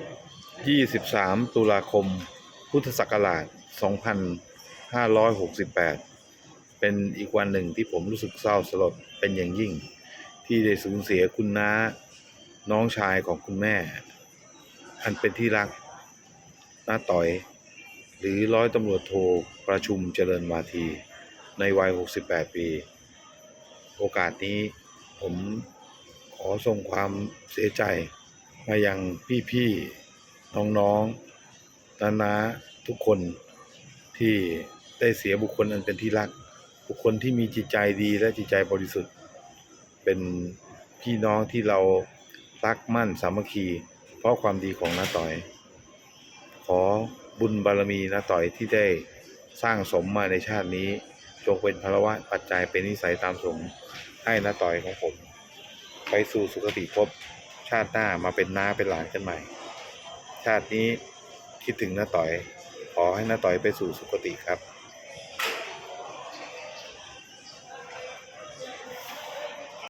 23 ตุลาคม พุทธศักราช 2568 เป็นอีกวันหนึ่งที่ผมรู้สึกเศร้าสลดเป็นอย่างยิ่ง ที่ได้สูญเสียคุณน้า น้องชายของคุณแม่ อันเป็นที่รักน้าต่อย หรือร้อยตำรวจโทรประชุมเจริญวาที ในวัย 68 ปี โอกาสนี้ผมขอส่งความเสียใจ มายังพี่ๆน้องๆนานาทุกคนที่ได้เสียบุคคลอันเป็นที่รัก บุคคลที่มีจิตใจดีและจิตใจบริสุทธิ์ เป็นพี่น้องที่เรารักมั่นสามัคคี เพราะความดีของน้าต่อย ขอบุญบารมีน้าต่อยที่ได้สร้างสมมาในชาตินี้ จงเป็นพลวะปัจจัยเป็นนิสัยตามสมให้น้าต่อยของผม ไปสู่สุคติภพ ชาติหน้ามาเป็นน้าเป็นหลานกันใหม่ ชาตินี้คิดถึงน้าต่อย ขอให้น้าต่อยไปสู่สุคติครับ